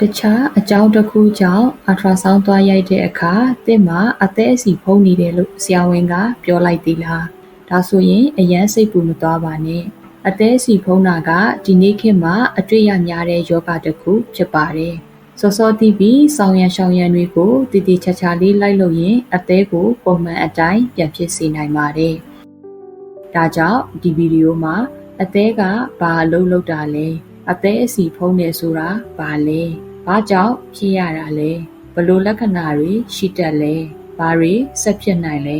တခြားအကြောင်းတစ်ခုကြောင့်အထရာဆောင်းသွားရိုက်တဲ့အခါတင့်မှာ အသက်အစီဖုံးနေတယ်လို့ ဆရာဝန်က ပြောလိုက်သေးလား ဒါဆိုရင် အရန်စိတ်ပူမသွားပါနဲ့ အသက်အစီဖုံးတာက ဒီနေ့ခေတ်မှာ အတွေ့ရများတဲ့ယောဂတစ်ခု ဖြစ်ပါတယ် စောစောတီးပြီး ဆောင်းရံရှောင်းရံတွေကိုတည်တည်ချာချာလေး လိုက်လို့ရင် အသေးကို ပုံမှန်အတိုင်း ပြန်ဖြစ်စေနိုင်ပါတယ် ဒါကြောင့် ဒီဗီဒီယိုမှာ အသေးက ဘာအလုပ်လုပ်တာလဲ အသေးအစီဖုံးနေဆိုတာဘာလဲဘာကြောင့်ဖြစ်ရတာလဲဘလို့လက္ခဏာတွေရှိတတ်လဲဘာတွေဆက်ဖြစ်နိုင်လဲ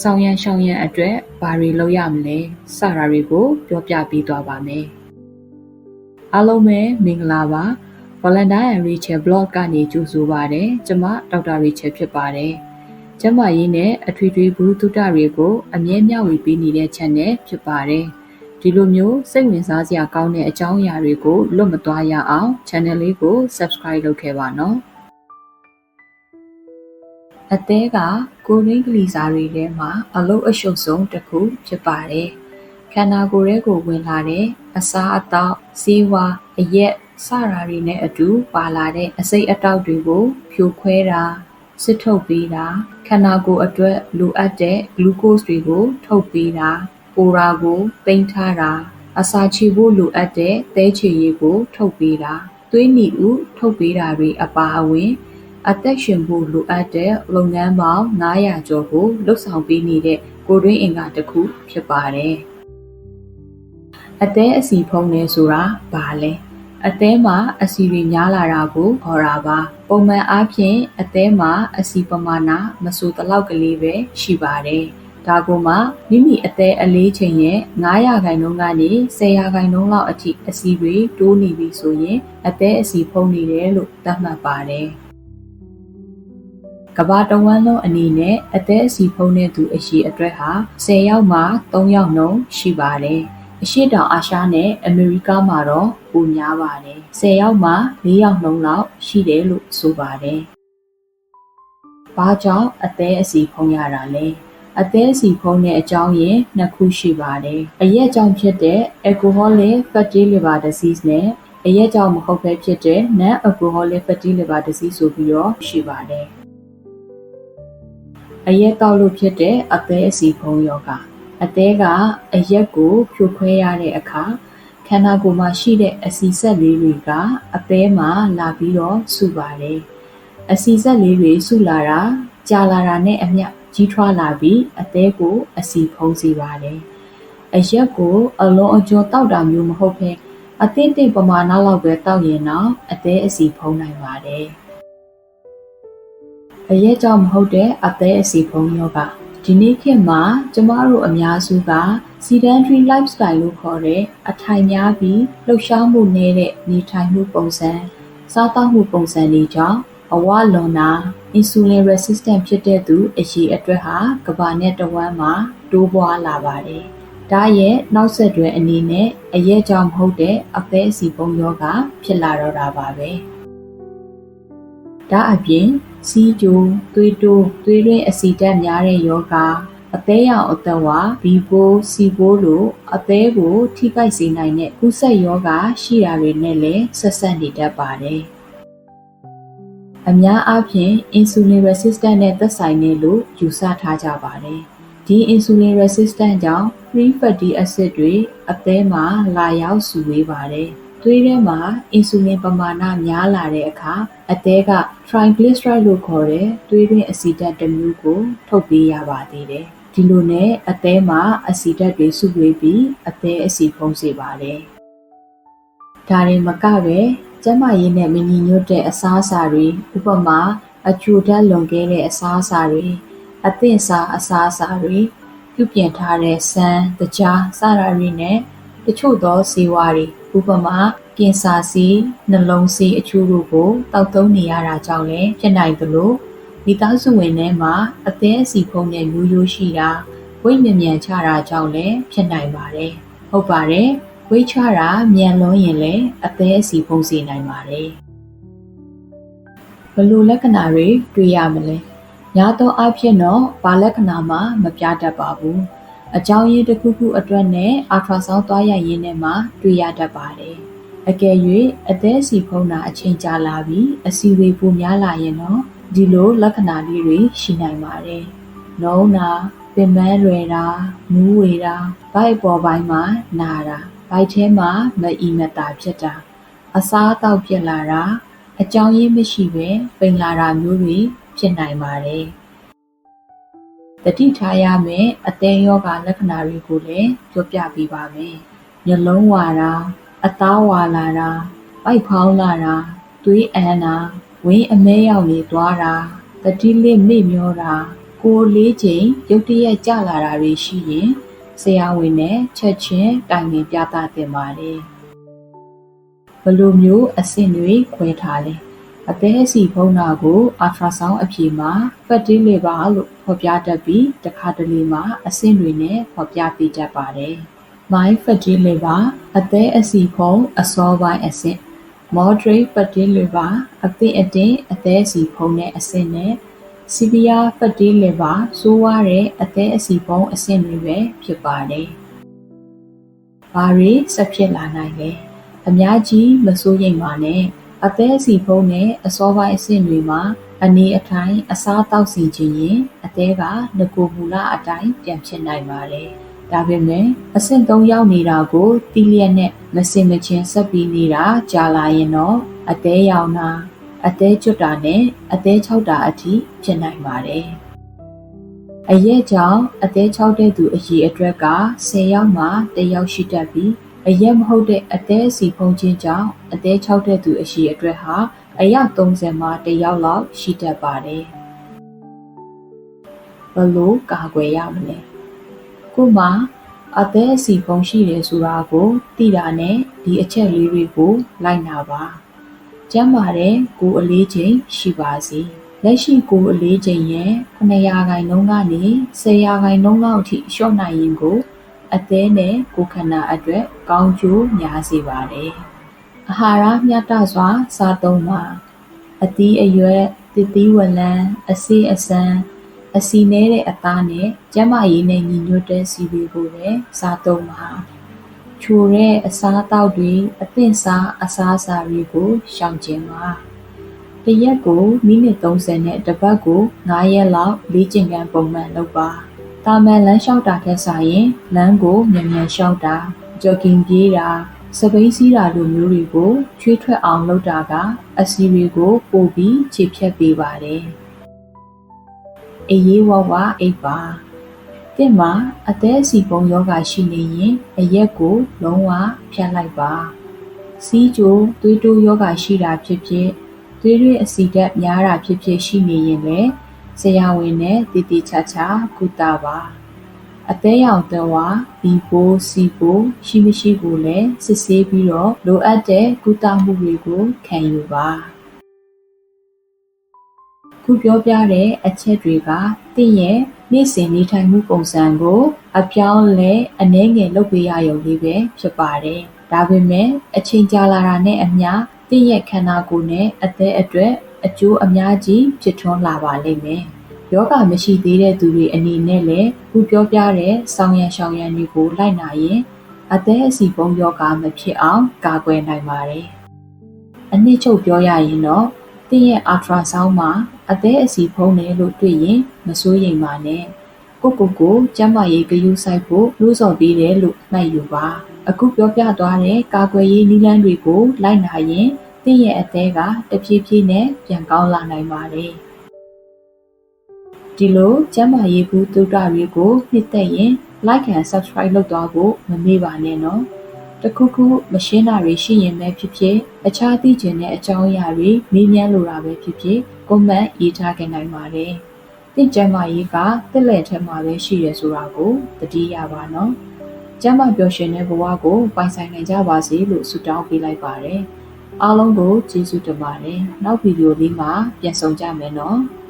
ဆောင်ရန်ရှောင်ရန်အတွက်ဘာတွေလုပ်ရမလဲစတာတွေကို ပြောပြပေးသွားပါမယ်အားလုံးပဲမင်္ဂလာပါ Volunteer and Rachel Blog ကနေကြိုဆိုပါရစေ။ကျွန်မဒေါက်တာ Rachel ဖြစ်ပါတယ်။ကျမရေးနဲ့အထွေထွေဘုသူတ္တတွေကိုအမြဲမျှဝေပေးနေတဲ့ channel ဖြစ်ပါတယ်။ ဒီလိုမျိုးစိတ်ဝင်စားစရာကောင်းတဲ့အကြောင်းအရာတွေကိုလွတ်မသွားရအောင် channel လေးကို subscribe လုပ်ခဲ့ပါနော်။အသေးကကိုရင်းကလေးစားတွေထဲမှာအလုတ်အရှုပ်ဆုံးတစ်ခုဖြစ်ပါတယ်။ခန္ဓာကိုယ်ရဲ့ကိုဝင်လာတဲ့အစားအသောက်၊စေဝါအရက်စတာတွေနဲ့အတူပါလာတဲ့အစိတ်အတောက်တွေကို ဖြိုခွဲတာစစ်ထုတ်ပေးတာခန္ဓာကိုယ်အတွက်လိုအပ်တဲ့ဂလူးကို့စ်တွေကို ထုတ်ပေးတာ ပိုရာကို ပိန်းထားတာအစာချေဖို့လိုအပ်တဲ့သဲချေရည်ကို ထုတ်ပေးတာသွေးနီဥထုတ်ပေးတာတွေအပါအဝင် အသက်ရှင်ဖို့လိုအပ်တဲ့လုပ်ငန်းပေါင်း900ကျော်ကိုလှုပ်ဆောင်ပေးနေတဲ့ကိုတွင်းအင်္ဂါတစ်ခုဖြစ်ပါတယ်အသေးအစီဖုံးနေဆိုတာဘာလဲအသည်းမှာအဆီတွေများလာတာကိုခေါ်တာပါပုံမှန်အားဖြင့်အသည်းမှာအဆီပမာဏမဆိုတလောက်ကလေးပဲရှိပါတယ် ဒါကမှမိမိအသေးအလေးချိန်ရဲ့900ခိုင်နှုန်းကနေ1000ခိုင်နှုန်းလောက်အထိအစီတွေတိုးနေပြီဆိုရင်အသေးအစီဖုံးနေတယ်လို့သတ်မှတ်ပါတယ်ကဘာတဝမ်းလုံးအနေနဲ့အသက်အစီဖုံးတဲ့သူအရှိအတွက်ဟာ10ယောက်မှ3ယောက်နှုန်းရှိပါတယ်။အရှေ့တောင်အာရှနဲ့အမေရိကမှာတော့ပိုများပါတယ်။10ယောက်မှ4ယောက်နှုန်းလောက်ရှိတယ်လို့ဆိုပါတယ်။ဘာကြောင့်အသေးအစီဖုံးရတာလဲ။ အသေးအစီဖုံးတဲ့အကြောင်းရင်းနှစ်ခုရှိပါတယ်။အရက်ကြောင့်ဖြစ်တဲ့ alcoholic fatty liver disease နဲ့အရက်ကြောင့်မဟုတ်ဘဲဖြစ်တဲ့ non-alcoholic fatty liver disease ဆိုပြီးတော့ရှိပါတယ်။အရက်တောက်လို့ဖြစ်တဲ့အသေးအစီဖုံးယောဂအသေးကအရက်ကိုဖြိုခွဲရတဲ့အခါခန္ဓာကိုယ်မှာရှိတဲ့အစီဆက်လေးတွေကအသေးမှာလာပြီးတော့စုပါတယ်။အစီဆက်လေးတွေစုလာတာကြာလာတာနဲ့အမျှ ကြီးထွားလာပြီးအသေးကို အစီဖုံးစေပါတယ်။အရက်ကိုအလုံးအကျော်တောက်တာမျိုးမဟုတ်ဘဲအသင့်တင့်ပမာဏလောက်ပဲတောက်ရင်တော့အသေးအစီဖုံးနိုင်ပါတယ်။အရက်ကြောင့်မဟုတ်တဲ့အသေးအစီဖုံးယောဂဒီနေ့ခေတ်မှာကျမတို့အများစုက sedentary lifestyle လို့ခေါ်တဲ့အထိုင်များပြီးလှုပ်ရှားမှုနည်းတဲ့နေထိုင်မှုပုံစံစားသောက်မှုပုံစံတွေကြောင့် အဝလွန်တာ insulin resistant ဖြစ်တဲ့သူအရေးအတွက်ဟာကမ္ဘာနဲ့တဝမ်းမှာတိုးပွားလာပါတယ်။ဒါရဲ့နောက်ဆက်တွဲအနေနဲ့အရက်ကြောင့်မဟုတ်တဲ့အဖဲအစီပုံယောဂဖြစ်လာတော့တာပါပဲ။ဒါအပြင်စီးကျိုးသွေးတိုးသွေးရင်းအဆီဓာတ်များတဲ့ယောဂအသေးရောင်အသက်ဝါဘီပိုးစီပိုးလိုအသေးကို ထိခိုက်စေနိုင်တဲ့ကူးစက်ယောဂရှိတာတွေနဲ့လည်းဆက်ဆက်နေတတ်ပါတယ်။ အများအားဖြင့် insulin resistant နဲ့သက်ဆိုင်နေလို့ယူဆထားကြပါတယ်။ဒီ insulin resistant ကြောင့် free fatty acid တွေအသေးမှာလာရောက်စုဝေးပါတယ်။သွေးထဲမှာအင်ဆူလင်ပမာဏများလာတဲ့အခါအသည်းက triglyceride လို့ခေါ်တဲ့သွေးတွင်းအဆီဓာတ်တစ်မျိုးကို ထုတ်ပေးရပါသေးတယ်။ဒီလိုနဲ့အသည်းမှာအဆီဓာတ်တွေစုဝေးပြီးအသည်းအဆီဖုံးစေပါတယ်။ဒါရင်မကပဲ ကျန်းမာရေးနဲ့မညီညွတ်တဲ့အစားအစာတွေဥပမာ အချိုဓာတ်လွန်ကဲတဲ့အစားအစာတွေအသင့်စားအစားအစာတွေပြုပြင်ထားတဲ့ဆန်း၊တကြားစတာတွေနဲ့တချို့သောဆေးဝါးတွေဥပမာကင်ဆာဆေးနှလုံးဆေးအချို့တို့ကိုတောက်သုံးနေရတာကြောင့်လည်းဖြစ်နိုင်သလိုမိသားစုဝင်ထဲမှာအသေးအစီဖုံးတဲ့မျိုးရိုးရှိတာဝိတ်မြန်မြန်ချတာကြောင့်လည်းဖြစ်နိုင်ပါတယ်ဟုတ်ပါတယ် ဝိတ်ချတာမြန်လွန်းရင်လည်းအသေးအစီဖုံးစေနိုင်ပါတယ်ဘလို့လက္ခဏာတွေတွေ့ရမလဲညာတော့အဖြစ်တော့ဘာလက္ခဏာမှမပြတတ်ပါဘူးအကြောင်းရင်းတစ်ခုခုအတွက်နဲ့အာထရာဆောင်းသွားရရင်းနဲ့မှတွေ့ရတတ်ပါတယ်။အကယ်၍အသေးစီဖုံးတာအချိန်ကြာလာပြီးအစီဝေပူများလာရင်တော့ဒီလိုလက္ခဏာလေးတွေရှိနိုင်ပါတယ်။နှုံးတာပင်မရွယ်တာမူးဝေတာဗိုက်ပေါ်ပိုင်းမှာနာတာ ဗိုက်ထဲမှာမအီမတာဖြစ်တာအစားအသောက်ဖြစ်လာတာအကြောင်းရင်းမရှိပဲပိန်လာတာမျိုးတွေဖြစ်နိုင်ပါတယ်။တတိထားရမယ်အသေးယောဂလက္ခဏာတွေကိုလည်းပြောပြပေးပါမယ်။ညလုံးဝါတာအသားဝါလာတာဗိုက်ဖောင်းလာတာသွေးအန်တာဝင်းအမဲရောက်နေသွားတာတတိလစ်မေ့မျောတာကိုလေးချိန်ရုတ်တရက်ကြလာတာတွေရှိရင် ဆရာဝန်နဲ့ချက်ချင်းတိုင်ပင်ပြသသင့်ပါတယ်။ဘလိုမျိုးအဆင့်တွေခွဲထားလဲ။အသေးအစီဖုံးတာကိုအာထရာဆောင်းအဖြေမှာ fatty liver လို့ဖော်ပြတတ်ပြီးတခါတလေမှာအဆင့်တွေနဲ့ဖော်ပြပေးတတ်ပါတယ်။ my fatty liver အသေးအစီဖုံးအစောပိုင်းအဆင့် moderate fatty liver အသင့်အတင်းအသေးအစီဖုံးတဲ့အဆင့်နဲ့ severe fatty liver ဆိုးဝါးတဲ့အသေးအစီဖုံးအဆင့်တွေပဲဖြစ်ပါတယ်။ဘာတွေဆက်ဖြစ်လာနိုင်လဲ။အများကြီးမစိုးရိမ်ပါနဲ့။အသေးအစီဖုံးနဲ့အစောပိုင်းအဆင့်တွေမှာအနေအထိုင်အစားတောက်စီခြင်းရင်အသေးကငကိုမူလအတိုင်းပြန်ဖြစ်နိုင်ပါတယ်။ဒါပေမဲ့အဆင့်3ရောက်နေတာကိုတီးလျက်နဲ့မစင်မချင်းဆက်ပြီးနေတာကြာလာရင်တော့အသေးရောင်တာ အသေးကျွတ်တာနဲ့အသေးချောက်တာအထိဖြစ်နိုင်ပါတယ်။အရက်ကြောင့်အသေးချောက်တဲ့သူအရေအတွက်က10ယောက်မှ1ယောက်ရှိတတ်ပြီးအရက်မဟုတ်တဲ့အသေးစီဖုံးခြင်းကြောင့်အသေးချောက်တဲ့သူအရေအတွက်ဟာအယောက်30မှ1ယောက်လောက်ရှိတတ်ပါတယ်။ဘလို့ကာကွယ်ရမလဲ။ခုမှအသေးအစီဖုံးရှိတယ်ဆိုတာကိုသိတာနဲ့ဒီအချက်လေးတွေကိုလိုက်နာပါ။ ကျန်းမာတဲ့ကိုယ်အလေးချိန်ရှိပါစေ။လက်ရှိကိုယ်အလေးချိန်ရဲ့900ခိုင်နှုန်းကနေ1000ခိုင်နှုန်းလောက်အထိလျှော့နိုင်ရင်ကို အသေးနဲ့ကိုယ်ခန္ဓာအတွက်ကောင်းကျိုးများစေပါတယ်။အာဟာရမျှတစွာ စားသုံးပါ။အသီးအရွက်တည်သီးဝလံအစေးအစမ်းအစီနဲတဲ့အသားနဲ့ကျန်းမာရေးနဲ့ညီညွတ်တဲ့စီတွေကိုလည်းစားသုံးပါ။ ချိုတဲ့အစားအသောက်တွေအသင့်စားအစားအစာတွေကိုရှောင်ကျဉ်ပါ။တစ်ရက်ကိုမိနစ်30နဲ့တစ်ပတ်ကို9ရက်လောက်လေ့ကျင့်ခန်းပုံမှန်လုပ်ပါ။တာမန်လမ်းလျှောက်တာထက်စာရင်လမ်းကိုမြန်မြန်လျှောက်တာဂျော့ကင်ပြေးတာစပိန်စီးတာလိုမျိုးတွေကိုချွေးထွက်အောင်လုပ်တာကအစီတွေကိုပို့ပြီးခြေဖြတ်ပေးပါတယ်။အေးရေးဝဝအိပ်ပါ တင့်မှာအသက်အစီပုံယောဂရှိနေရင်အရက်ကို လုံးဝဖြတ်လိုက်ပါစီးကြိုသွေးတိုးယောဂရှိတာဖြစ်ဖြစ်သွေးရည်အဆီဓာတ်များတာဖြစ်ဖြစ်ရှိနေရင်လည်းဆရာဝန်နဲ့တည်တည်ချာချာကုသပါအသေးရောင်တဝါဘီပိုးစီပိုးရှိမရှိကိုလည်းစစ်ဆေးပြီးတော့လိုအပ်တဲ့ကုသမှုတွေကိုခံယူပါ ခုပြောပြတဲ့အချက်တွေကတင့်ရဲ့နေ့စဉ်နေထိုင်မှုပုံစံကို အပြောင်းလဲအနည်းငယ်လုပ်ပေးရရုံလေးပဲဖြစ်ပါတယ်။ဒါပေမဲ့အချိန်ကြာလာတာနဲ့အမျှတင့်ရဲ့ခန္ဓာကိုယ်နဲ့အသက်အတွက်အကျိုးအများကြီးဖြစ်ထွန်းလာပါလိမ့်မယ်။ယောဂမရှိသေးတဲ့သူတွေအနေနဲ့လည်းခုပြောပြတဲ့ဆောင်းရံရှောင်းရံတွေကိုလိုက်နာရင်အသက်အစီပုံယောဂမဖြစ်အောင်ကာကွယ်နိုင်ပါတယ်။အနှစ်ချုပ်ပြောရရင်တော့သင်ရဲ့အာထရာဆောင်းမှာ အသေးအစီဖုံးတယ်လို့တွေ့ရင်မစိုးရိမ်ပါနဲ့ကိုကိုကိုကျမ်းမာရေးဂရုစိုက်ဖို့လို့ဆော်ပေးတယ်လို့မှတ်ယူပါအခုပြောပြသွားတဲ့ကာကွယ်ရေးနည်းလမ်းတွေကိုလိုက်နာရင်သင်ရဲ့အသေးကတဖြည်းဖြည်းနဲ့ပြန်ကောင်းလာနိုင်ပါတယ်ဒီလိုကျမ်းမာရေးဘူးတုဒ္ဒတွေကိုနှစ်သက်ရင် like and subscribe လုပ်သွားဖို့မမေ့ပါနဲ့နော် တခုခု မရှင်းတာတွေရှိရင်ပဲဖြစ်ဖြစ် အခြားသိချင်တဲ့အကြောင်းအရာတွေ မေးမြန်းလိုတာပဲဖြစ်ဖြစ်ကွန်မန့်ရေးထားခဲ့နိုင်ပါတယ်။တင့်ကျမ်းမာရေးကတက်လက်ထက်မှာပဲရှိရဆိုတာကိုသတိရပါနော်။ကျမ်းမာပျော်ရွှင်တဲ့ဘဝကိုပိုင်ဆိုင်နိုင်ကြပါစေလို့ဆုတောင်းပေးလိုက်ပါတယ်။အားလုံးကိုကျေးဇူးတင်ပါတယ်။နောက်ဗီဒီယိုလေးမှာပြန်ဆောင်ကြမယ်နော်။